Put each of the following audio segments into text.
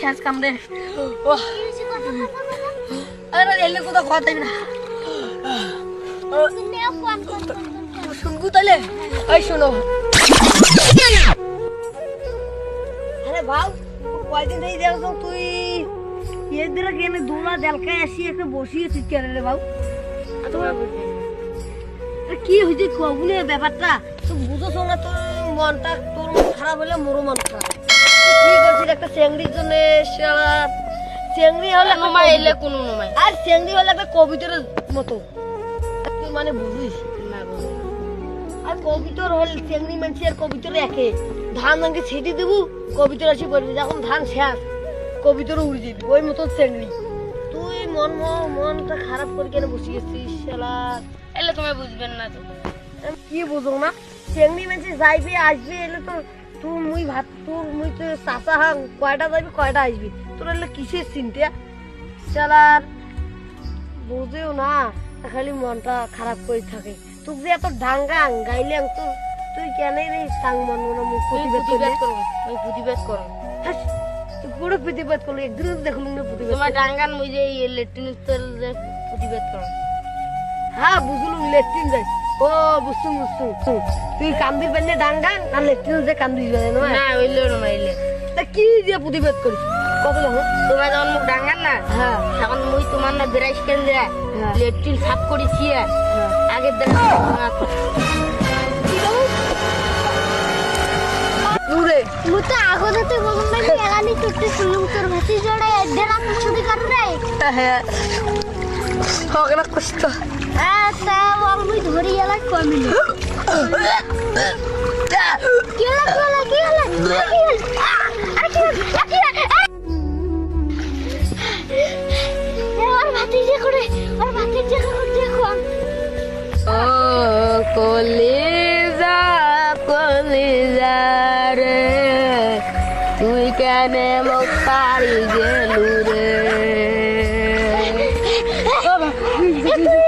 শেষ কাম রে। এলে কোথাও কথা না। আরে ভাব কয়দিন থেকে দেখো তুই। এর দিলে কেন আসি একটা বসিয়েছিস কেন রে বাবু কি হয়েছে কবুলে ব্যাপারটা? তুই বুঝোছো না তোর মনটা তোর মন খারাপ হলে মোরও মন খারাপ। কি করছিস একটা চেংড়ির জন্য শালা চেংড়ি হলে নোমাই এলে কোনো নোমাই আর চেংড়ি হলে একটা কবিতার মতো। তুই মানে বুঝিস? না। আর কবিতর হল চেংড়ি মানছি আর কবিতর একে। ধান আগে ছিটি দেবো কবিতর আসি পড়বি। যখন ধান শেষ কবিতর উড়ে যাবি ওই মতো চেংড়ি। তুই মন মনটা খারাপ করে কেন বসে গেছিস শালা? এলে তুমি বুঝবেন না তো। কি বুঝো না চেংড়ি মানছি যাইবি আসবি এলে তো তুই মুই ভাত তোর মুই তো চাষা হাং কয়টা যাবি কয়টা আসবি? তোর এলে কিসের চিন্তা? শালার বুঝেও না খালি মনটা খারাপ করে থাকে। তুই যে এত ডাঙ্গাং গাইলাম তোর তুই কেন রে সাং মন মনে মুখ প্রতিবাদ প্রতিবাদ করলি করো তুই প্রতিবাদ করো হাস, তুই পুরো প্রতিবাদ করলি একদিনও তো দেখলুম না প্রতিবাদ তোমার ডাঙ্গান মুই যে লেট্রিন প্রতিবাদ করো। হ্যাঁ বুঝলুম লেট্রিন যাই ও বুঝছুম বুঝছুম তুই কান্দির বেলে ডাঙ্গাং আর লেট্রিন যে কান্দিস বেলে না না ওইলে নোমাই এলে তা কি দিয়ে প্রতিবাদ করিস কত যখন তোমার যখন মুখ ডাঙ্গান না হ্যাঁ। তখন মুই তোমার না বেরাইস কেন দেয়া হ্যাঁ। লেট্রিন সাফ করেছি। হ্যাঁ। আগের দেখা বলুন না কি এলানি টুটতে শুনলুম তোর ভাতি জড়ে দেরাম ছুটি কাট রে হ্যাঁ হবে না কষ্ট হ্যাঁ তা বল মুই ধরি এলা কমিল কি হলো কি হলো কি হলো আরে কি হলো কি হলো ওর ভাতি করে ওর ভাতি করে দেখো ও কলিজা তুই কেন মোক পারি গেলু রে? তুই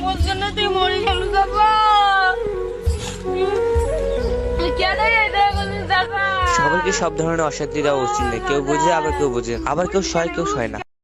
মরে জন্য তুই গেল তুই কেন করলি সব ধরনের অশান্তি দেওয়া উচিত নেই কেউ বুঝে, আবার কেউ বোঝে। আবার কেউ সয় কেউ সয় না